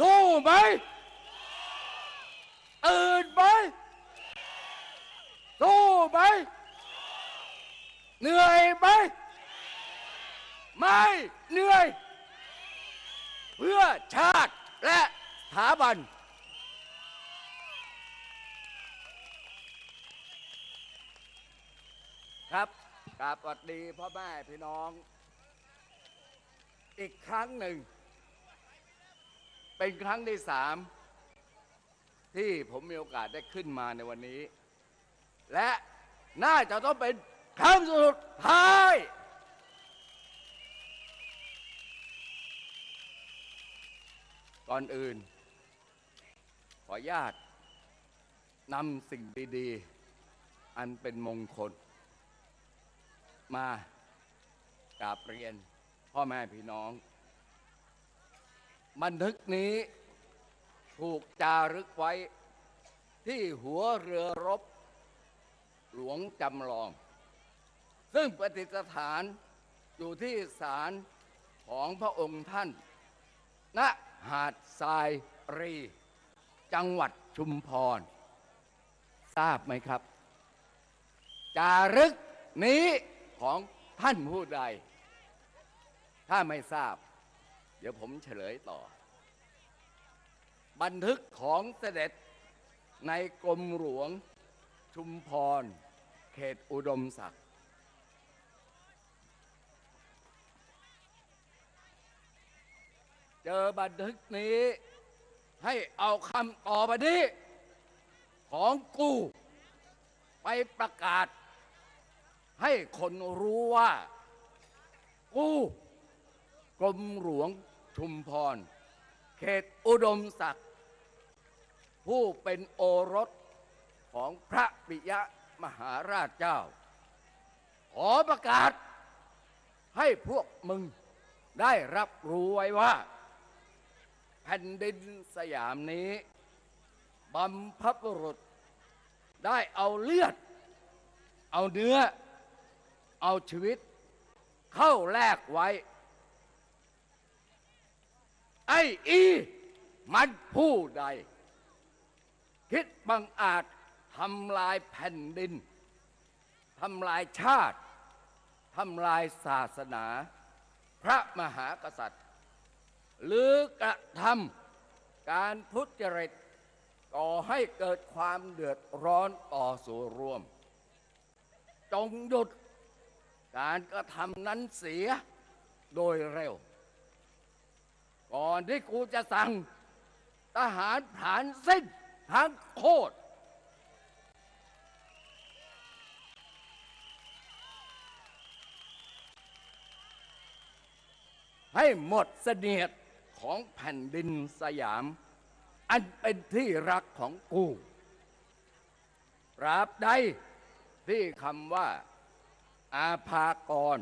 ตู้ไหมอื่นไหมสู้ไหมเหนื่อยไหมไม่เหนื่อย เพื่อชาติและสถาบัน ครับกราบสวัสดีพ่อแม่พี่น้อง อีกครั้งหนึ่ง เป็นครั้งที่สามที่ผมมีโอกาสได้ขึ้นมาในวันนี้ และน่าจะต้องเป็นครั้งสุดท้าย ก่อนอื่น ขออนุญาตนำสิ่งดี ๆ อันเป็นมงคล มากราบเรียน พ่อแม่พี่น้อง บันทึกนี้ถูกจารึกไว้ที่หัวเรือรบ หลวงจำลอง ซึ่งประดิษฐานอยู่ที่ศาลของพระองค์ท่าน ณ หาดทรายรี จังหวัดชุมพร ทราบไหมครับ จารึกนี้ ของท่านผู้ใด ถ้าไม่ทราบ เดี๋ยวผมเฉลยต่อ บันทึกของเสด็จในกรมหลวง ชุมพร เขตอุดมศักดิ์เจอบันทึกนี้ ให้เอาคำต่อไปนี้ ของกูไปประกาศ ให้คนรู้ว่า กูกรมหลวงชุมพร เขตอุดมศักดิ์ผู้เป็นโอรสของพระปิยะมหาราชเจ้า ขอประกาศ ให้พวกมึงได้รับรู้ไว้ว่า แผ่นดินสยามนี้บำพบุรุษได้เอาเลือด เอาเนื้อ เอาชีวิต เข้าแลกไว้ ไอ้อี มันผู้ใด คิดบังอาจทำลายแผ่นดินทำลายชาติทำลายศาสนา พระมหากษัตริย์ หรือกระทำการทุจริตก่อให้เกิดความเดือดร้อนต่อส่วนรวม จงหยุด การกระทำนั้นเสียโดยเร็ว ก่อนที่กูจะสั่งทหารผานสิ้นทั้งโคตรให้หมดเสนียดของแผ่นดินสยาม อันเป็นที่รักของกูตราบใดที่คำว่า อาภากร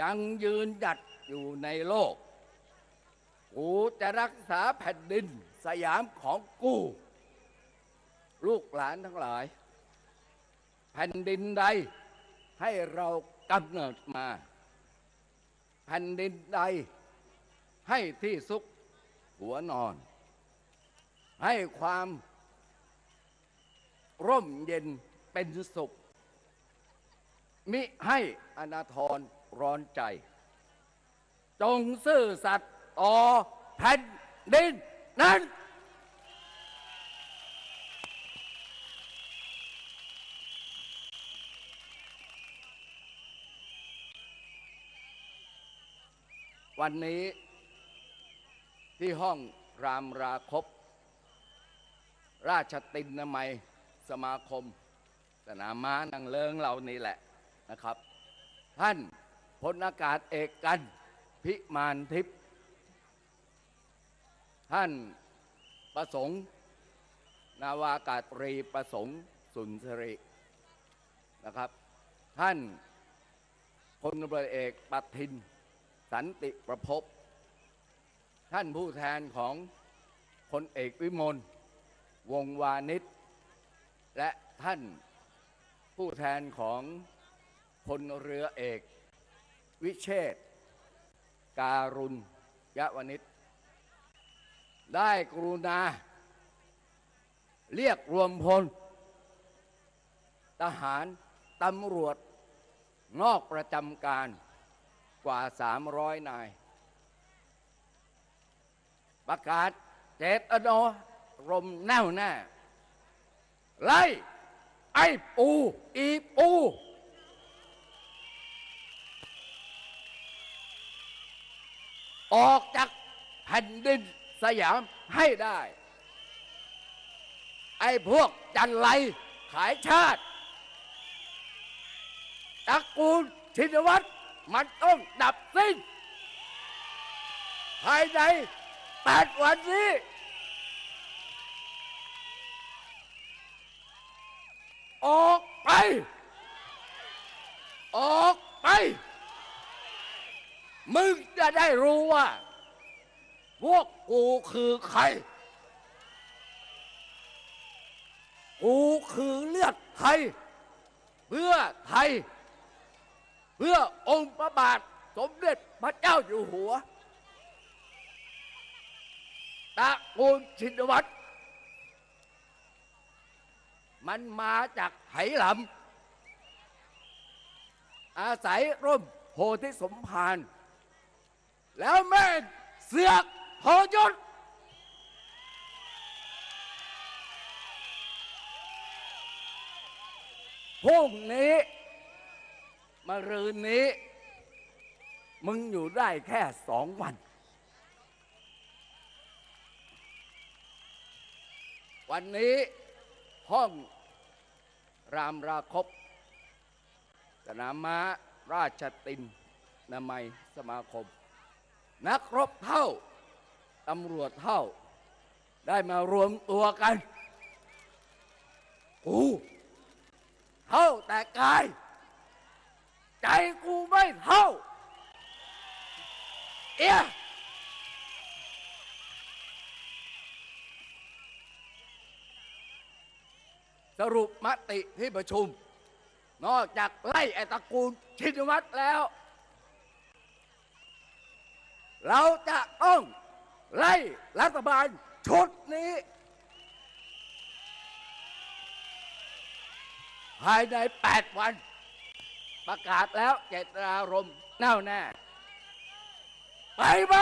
ยังยืนหยัดอยู่ในโลก กูจะรักษาแผ่นดินสยามของกู ลูกหลานทั้งหลาย แผ่นดินใดให้เรากำเนิดมา แผ่นดินใดให้ที่ซุกหัวนอน ให้ความร่มเย็นเป็นสุข มิให้อนาทรร้อนใจ จงซื่อสัตย์ต่อแผ่นดินนั้น วันนี้ที่ห้องรามราคบ ราชตินนามัยสมาคม สนามม้านางเลิงเรานี่แหละ นะครับ ท่านพลอากาศเอกกันพิมานทิพย์ท่านประสงค์นาวากาศตรีประสงค์สุนทรินะครับ ท่านพลตำรวจเอกปัทิน สันติประพบ ท่านผู้แทนของพลเอกวิมลวงวานิชและท่านผู้แทนของ พลเรือเอก วิเชษการุณยวนิชได้กรุณา เรียกรวมพล ทหารตำรวจ นอกประจำการกว่า 300 นาย ประกาศเจตนารมแน่วแน่ไล่ไอ้ปู อีปู ออกจากแผ่นดินสยามให้ได้ ไอ้พวกจันไรขายชาติตระกูลชินวัตรมันต้องดับสิ้น ภายในแปดวันนี้ออกไป ออกไป มึงจะได้รู้ว่า พวกกูคือใคร กูคือเลือดไทย เพื่อไทย เพื่อองค์พระบาทสมเด็จพระเจ้าอยู่หัวตระกูลชินวัตรมันมาจากไหหลำอาศัยร่มโพธิสมภาร แล้วแม่เสือกพอยศพรุ่งนี้มารืนนี้ มึงอยู่ได้แค่สองวัน วันนี้ห้องรามราคบสนามม้าราชตินนามัยสมาคม นักรบเท่า ตำรวจเท่า ได้มารวมตัวกันกูเท่าแต่กาย ใจกูไม่เท่า เอียสรุปมติที่ประชุม นอกจากไล่ไอตระกูลชินวัตรแล้ว เราจะต้องไล่รัฐบาลชุดนี้ ภายใน 8 วัน ประกาศแล้วเจตนารมณ์แน่วแน่ ไปไหม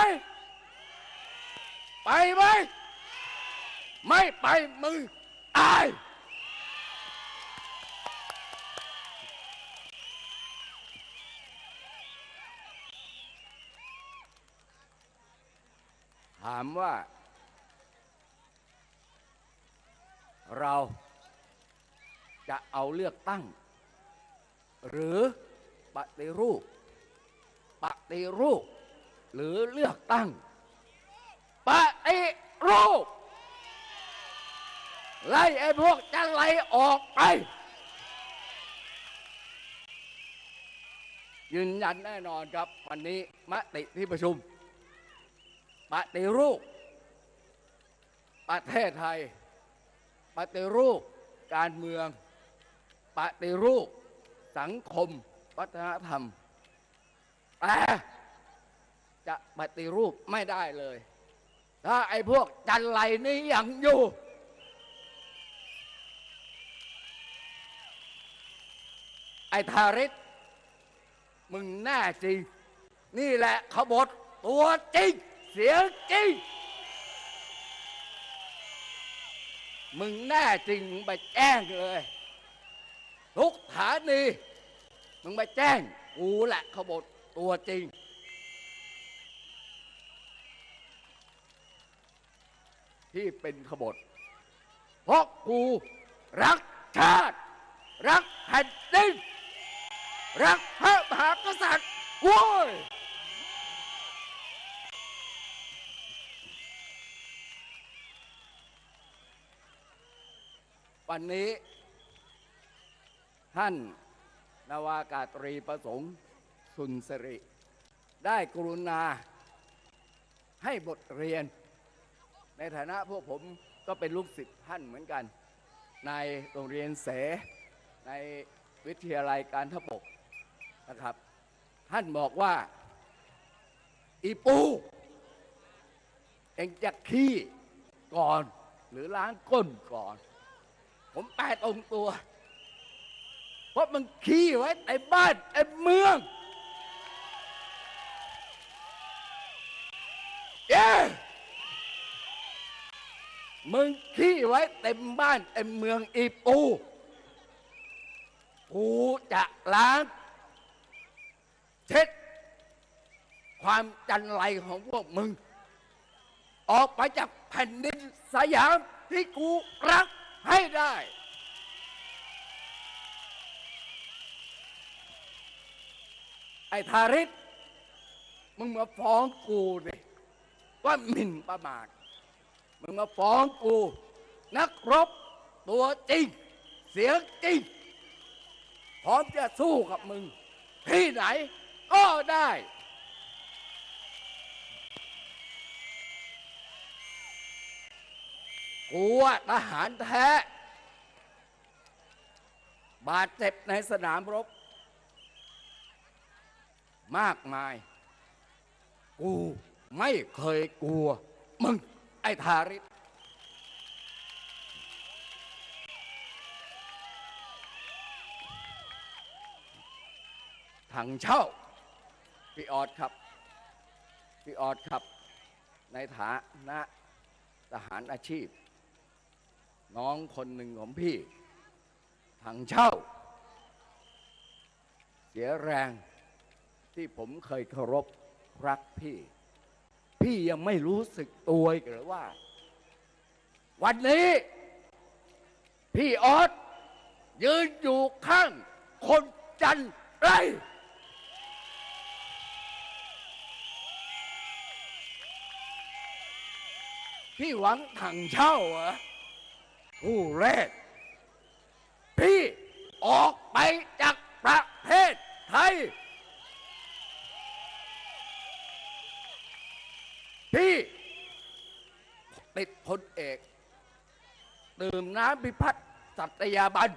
ไปไหม ไม่ไปมึงตาย ถามว่า เราจะเอาเลือกตั้ง หรือปฏิรูป ปฏิรูป หรือเลือกตั้งปฏิรูป ไล่ไอ้พวกจะไล่ออกไป ยืนยันแน่นอนครับ วันนี้มติที่ประชุม ปฏิรูป ประเทศไทย ปฏิรูปการเมือง ปฏิรูป สังคม วัฒนธรรมแต่จะปฏิรูปไม่ได้เลย ถ้าไอ้พวกจันไรนี้ยังอยู่ไอ้ทาริศมึงแน่จริง นี่แหละขบฏตัวจริง เสียงจริง มึงแน่จริงมึงไปแจ้งเลย ทุกฐานี มึงไปแจ้ง กูแหละขบฏตัวจริง ที่เป็นขบฏเพราะกูรักชาติ รักแผ่นดินรักพระมหากษัตริย์โว้ย วันนี้ ท่านนาวากาตรีประสงค์สุนสริ ได้กรุณาให้บทเรียน ในฐานะพวกผมก็เป็นลูกศิษย์ท่านเหมือนกัน ในโรงเรียนเส ในวิทยาลัยการทบกนะครับ ท่านบอกว่า อีปู เองจะขี้ก่อนหรือล้างก้นก่อน ผมแปลตรงตัว เพราะมันขี้ไว้ในบ้านในเมืองเย้มึงขี้ไว้เต็มบ้านเต็มเมืองอีปูกูจะล้างเช็ดความจันไรของพวกมึง ออกไปจากแผ่นดินสยามที่กูรัก ให้ได้ ไอ้ทาริศมึงมาฟ้องกูดิว่าหมิ่นประมาทมึงมาฟ้องกู นักรบตัวจริง เสียงจริง พร้อมจะสู้กับมึง ที่ไหนก็ได้ กูอะทหารแท้ บาดเจ็บในสนามรบ มากมาย กูไม่เคยกลัว มึง ไอ้ทาริศถังเช่า พี่ออดครับ พี่ออดครับ ในฐานะทหารอาชีพ น้องคนหนึ่งของพี่ถังเช่า เสียแรงที่ผมเคยเคารพรักพี่ พี่ยังไม่รู้สึกตัวอีกหรือว่า วันนี้ พี่ออสยืนอยู่ข้างคนจันไรพี่หวังถังเช่าเหรอ ผู้แรกพี่ออกไปจากประเทศไทยพี่ติดพลเอกดื่มน้ำพิพัฒน์สัตยาบัน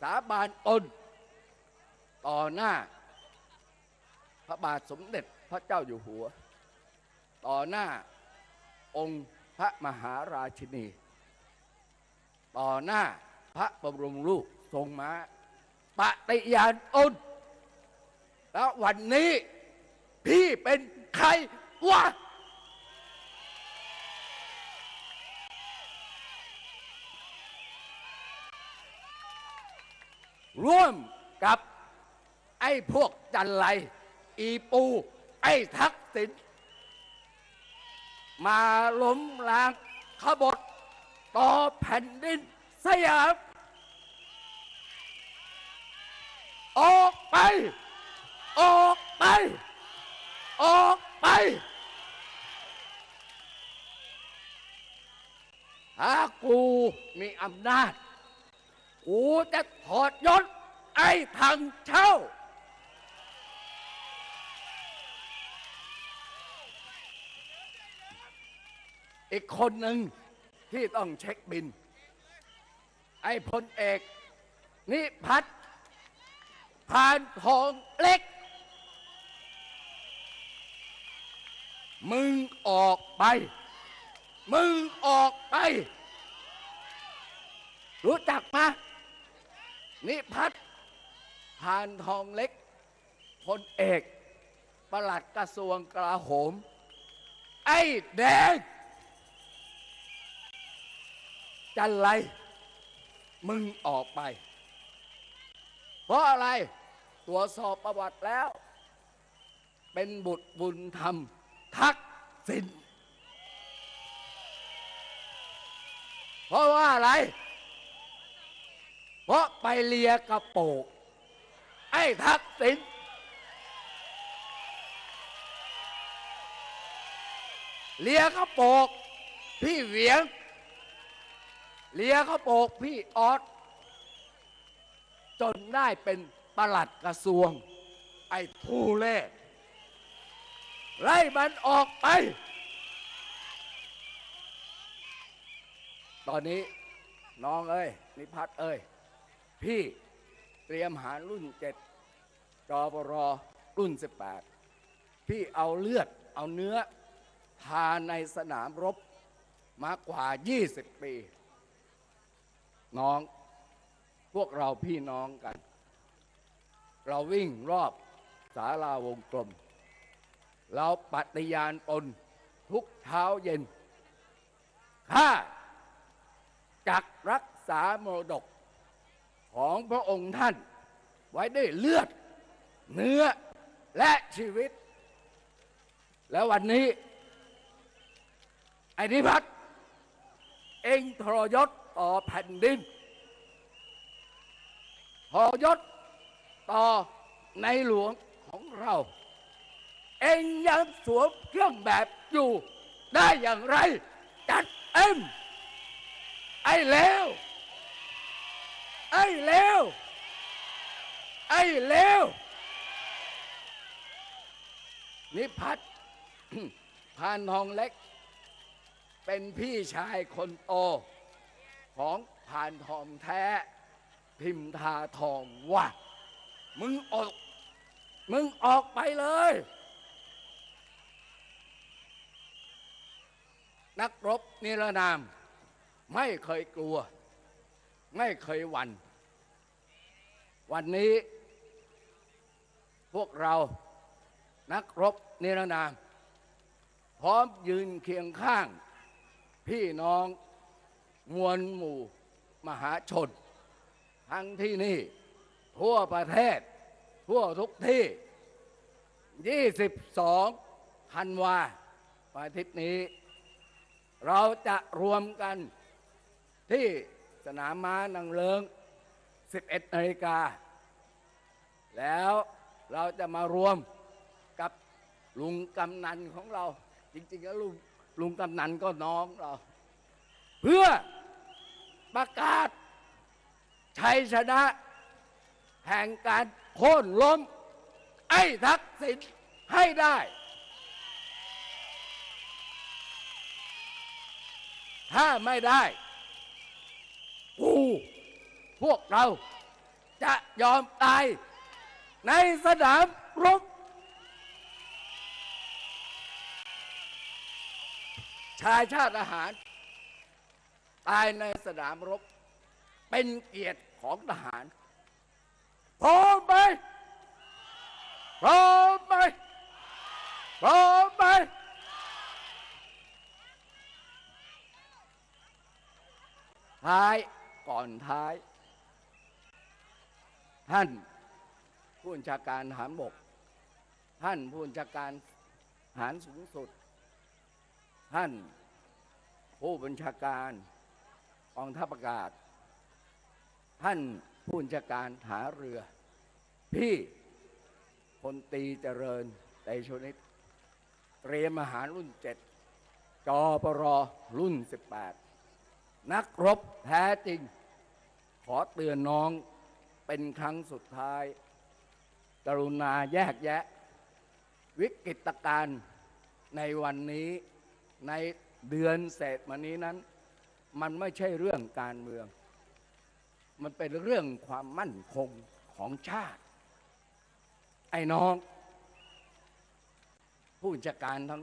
สาบานตนต่อหน้า พระบาทสมเด็จพระเจ้าอยู่หัว ต่อหน้าองค์ พระมหาราชินี ต่อหน้าพระบรมรูปทรงม้าปฏิญาณตนแล้ววันนี้พี่เป็นใครวะร่วมกับไอ้พวกจันไร อีปู ไอ้ทักษิณ มาล้มล้างขบฏต่อแผ่นดินสยาม ออกไป ออกไป ออกไปถ้ากูมีอำนาจ กูจะถอดยศไอ้ทางเช่า อีกคนหนึ่งที่ต้องเช็คบิน ไอ้พลเอก นิพัฒน์พานทองเล็ก มึงออกไป มึงออกไป รู้จักมะนิพัฒน์พานทองเล็กพลเอก ประหลัดกระทรวงกลาโหม ไอ้แดง จันไร มึงออกไป เพราะอะไร ตรวจสอบประวัติแล้ว เป็นบุตรบุญธรรม ทักษิณเพราะว่าอะไร เพราะไปเลียกระโปกไอ้ทักษิณเลียกระโปกพี่เหวียง เลียกระโปกพี่ออสจนได้เป็นประหลัดกระทรวง ไอ้ผู้เล่ไล่มันออกไป ตอนนี้น้องเอ้ย นิพัฒน์เอ้ย พี่เตรียมหารุ่นเจ็ดจอปรอรุ่นสิบแปดพี่เอาเลือดเอาเนื้อพาในสนามรบมากว่า 20 ปี น้อง พวกเราพี่น้องกัน เราวิ่งรอบศาลาวงกลม เราปฏิญาณตนทุกเช้าเย็นข้าจักรักษามรดกของพระองค์ท่าน ไว้ด้วยเลือด เนื้อและชีวิต แล้ววันนี้ ไอ้นิพัฒน์เองทรยศ ต่อแผ่นดินทรยศต่อในหลวงของเรา เองยังสวมเครื่องแบบอยู่ได้อย่างไร จัดเอ็มไอ้เลวไอ้เลวไอ้เลวนิพัฒน์พานทองเล็ก เป็นพี่ชายคนโต ของพานทองแท้ พิมพ์ทาทองว่า มึงออก มึงออกไปเลย นักรบนิรนาม ไม่เคยกลัว ไม่เคยหวัน่นวันนี้ พวกเรานักรบนิรนาม พร้อมยืนเคียงข้าง พี่น้อง มวลหมู่มหาชน ทั้งที่นี่ ทั่วประเทศ ทั่วทุกที่ 22ธันวาอาทิตย์นี้ เราจะรวมกันที่สนามม้านางเลิง 11นาฬิกา แล้วเราจะมารวมกับลุงกำนันของเรา จริงๆแล้วลุงลุงกำนันก็น้องเรา เพื่อ ประกาศ ชัยชนะ แห่งการโค่นล้ม ไอ้ทักษิณให้ได้ ถ้าไม่ได้ กูพวกเราจะยอมตายในสนามรบชายชาติทหาร ตายในสนามรบ เป็นเกียรติของทหารพร้อมไหมพร้อมไหมพร้อมไหมท้ายก่อนท้าย ท่านผู้บัญชาการทหารบก ท่านผู้บัญชาการทหารสูงสุด ท่านผู้บัญชาการ กองทัพอากาศ ท่านผู้บัญชาการฐาเรือ พี่พลตีเจริญไตชนิตเตรียมอาหารรุ่นเจ็ดจอปรรุ่น 18 นักรบแท้จริง ขอเตือนน้องเป็นครั้งสุดท้าย กรุณาแยกแยะ วิกฤตการณ์ในวันนี้ในเดือนเศษมานี้นั้น มันไม่ใช่เรื่องการเมือง มันเป็นเรื่องความมั่นคงของชาติ ไอ้น้อง ผู้จัดการทั้ง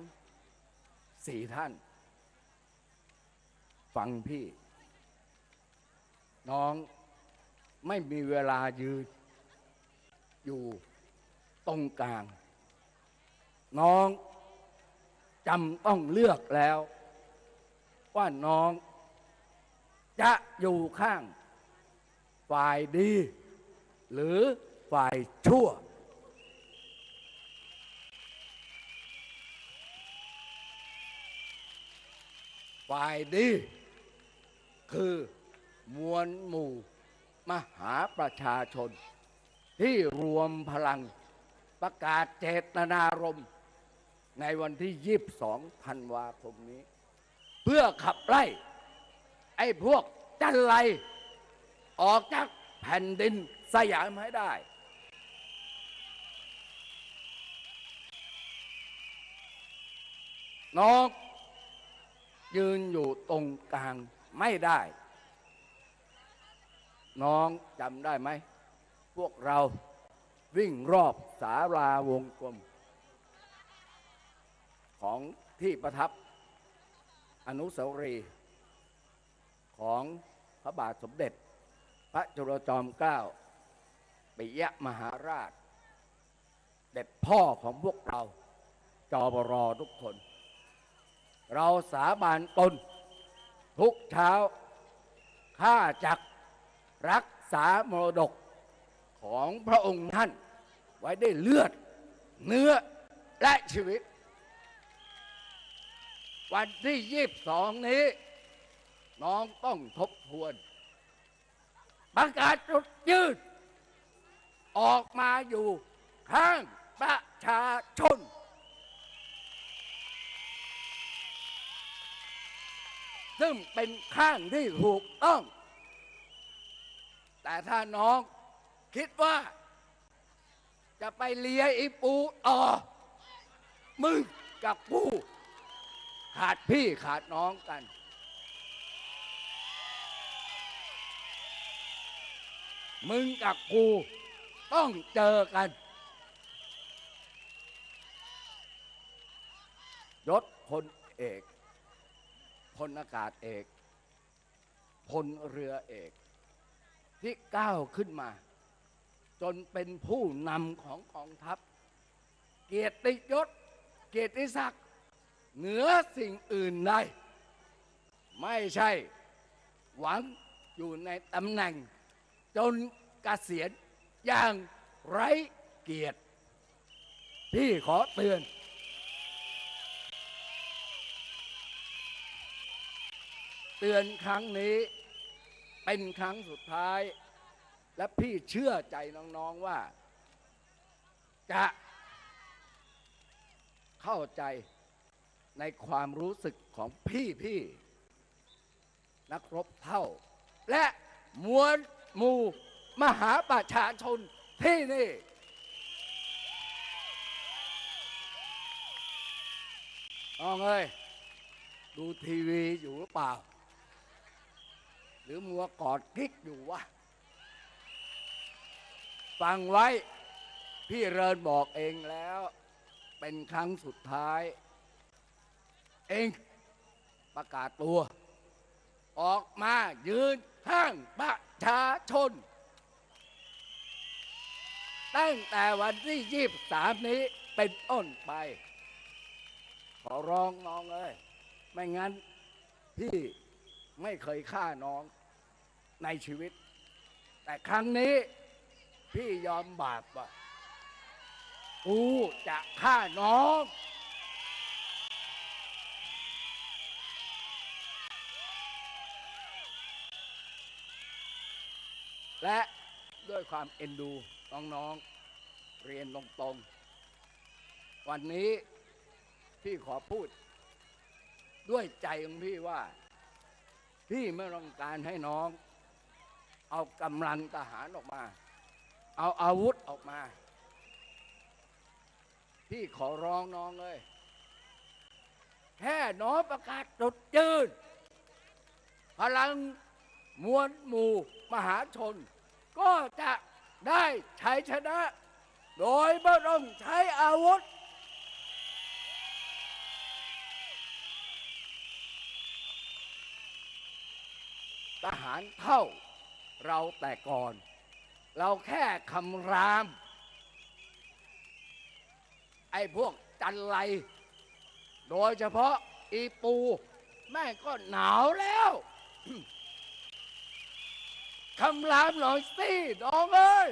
สี่ท่าน ฟังพี่ น้องไม่มีเวลายืน อยู่ตรงกลาง น้องจำต้องเลือกแล้ว ว่าน้อง จะอยู่ข้างฝ่ายดี หรือฝ่ายชั่ว ฝ่ายดี คือมวลหมู่มหาประชาชน ที่รวมพลังประกาศเจตนารมณ์ในวันที่ 22ธันวาคมนี้ เพื่อขับไล่ ไอ้พวกจันไรออกจากแผ่นดินสยามให้ได้ น้องยืนอยู่ตรงกลางไม่ได้ น้องจำได้ไหม พวกเราวิ่งรอบสาราวงกลม ของทที่ประทับอนุสาวรีย์ ของพระบาทสมเด็จ พระจุลจอมเกล้าปิยมหาราช เด็ดพ่อของพวกเรา จอบรอทุกคน เราสาบานตน ทุกเช้า ข้าจักรักษามรดกของพระองค์ท่าน ไว้ได้เลือด เนื้อและชีวิต วันที่ยี่สองนี้ น้องต้องทบทวน ประกาศจุดยืนออกมาอยู่ข้างประชาชน ซึ่งเป็นข้างที่ถูกต้อง แต่ถ้าน้องคิดว่า จะไปเลียอีปูต่อ มึงกับปูขาดพี่ขาดน้องกัน มึงกับกูต้องเจอกันยศพลเอกพลอากาศเอกพลเรือเอก ที่ก้าวขึ้นมา จนเป็นผู้นำของกองทัพ เกียรติยศ เกียรติศักดิ์เหนือสิ่งอื่นใดไม่ใช่ หวังอยู่ในตำแหน่ง จนเกษียณอย่างไร้เกียรติพี่ขอเตือน เตือนครั้งนี้เป็นครั้งสุดท้าย และพี่เชื่อใจน้องๆว่า จะเข้าใจในความรู้สึกของพี่พี่ๆนักรบเท่า และมวล หมู่มหาประชาชนที่นี่ น้องเอ้ย ดูทีวีอยู่หรือเปล่า หรือมัวกอดกิ๊กอยู่วะ ฟังไว้ พี่เรินบอกเองแล้ว เป็นครั้งสุดท้าย เองประกาศตัว ออกมายืน ข้างประชาชน ตั้งแต่วันที่ยี่สามนี้เป็นต้นไป ขอร้องน้องเอ้ยไม่งั้นพี่ไม่เคยฆ่าน้องในชีวิต แต่ครั้งนี้พี่ยอมบาปว่ากูจะฆ่าน้อง และด้วยความเอ็นดูน้องๆเรียนตรงๆ วันนี้พี่ขอพูด ด้วยใจของพี่ว่า พี่ไม่ต้องการให้น้อง เอากำลังทหารออกมา เอาอาวุธออกมา พี่ขอร้องน้องเลย แค่น้องประกาศจุดยืนพลัง มวลหมู่มหาชน ก็จะได้ชัยชนะ โดยไม่ต้องใช้อาวุธ ทหารเท่าเราแต่ก่อน เราแค่คำราม ไอ้พวกจันไร โดยเฉพาะอีปู แม่ก็หนาวแล้ว คำรามหน่อยสิน้องเอ้ย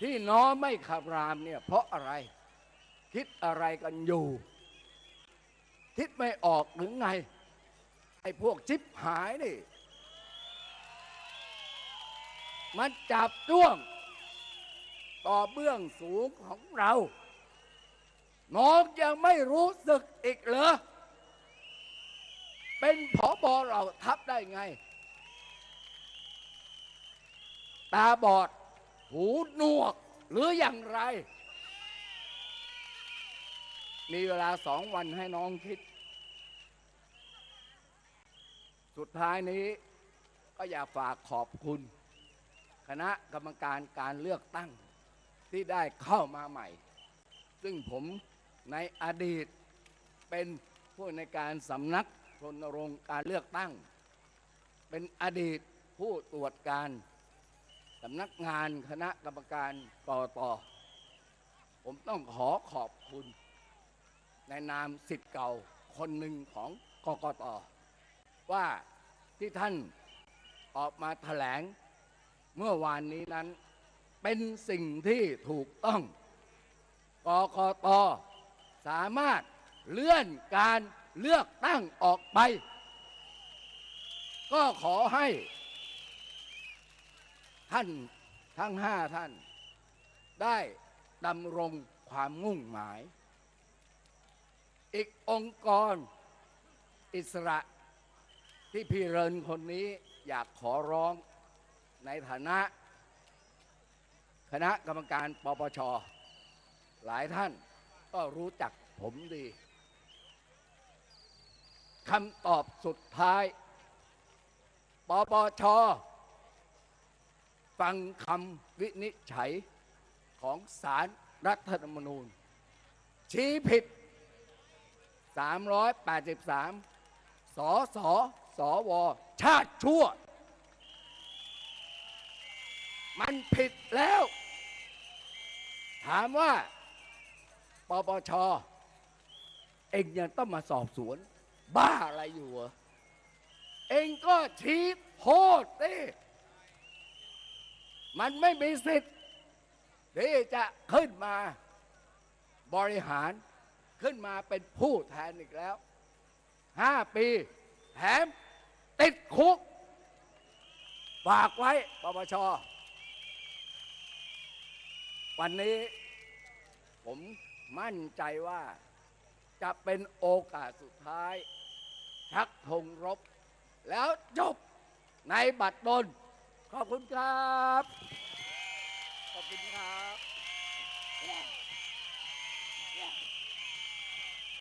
ที่น้องไม่ขับรามเนี่ย เพราะอะไร คิดอะไรกันอยู่ คิดไม่ออกหรือไง ไอ้พวกจิบหายนี่ มันจับจ้วง ต่อเบื้องสูงของเรา น้องยังไม่รู้สึกอีกเหรอ เป็นผอบอเราทับได้ไง ตาบอด หูหนวก หรืออย่างไร มีเวลาสองวันให้น้องคิด สุดท้ายนี้ก็อยากฝากขอบคุณ คณะกรรมการการเลือกตั้งที่ได้เข้ามาใหม่ ซึ่งผมในอดีตเป็นผู้ในการสำนัก รณรงค์การเลือกตั้ง เป็นอดีตผู้ตรวจการสำนักงานคณะกรรมการกตผมต้องขอขอบคุณ ในนามสิทธิ์เก่าคนหนึ่งของกกตว่าที่ท่านออกมาแถลงเมื่อวานนี้นั้น เป็นสิ่งที่ถูกต้องกกตสามารถเลื่อนการ เลือกตั้งออกไป ก็ขอให้ ท่านทั้งห้าท่าน ได้ดำรงความมุ่งหมาย อีกองค์กรอิสระที่พี่เรินคนนี้อยากขอร้องในฐานะ คณะกรรมการปปช หลายท่านก็รู้จักผมดี คำตอบสุดท้าย ปปช ฟังคำวินิจฉัยของศาลรรัฐธรรมนูญ ชี้ผิด 383 สสสว ชาติชั่ว มันผิดแล้ว ถามว่า ปปช เองยังต้องมาสอบสวน บ้าอะไรอยู่เหรอเองก็ชี้โทษสิมันไม่มีสิทธิ์ที่จะขึ้นมาบริหารขึ้นมาเป็นผู้แทนอีกแล้วห้าปีแถมติดคุก ฝากไว้ปปช วันนี้ผมมั่นใจว่าจะเป็นโอกาสสุดท้าย ชักธงรบ แล้วจบในบัตรดนขอบคุณครับ ขอบคุณครับ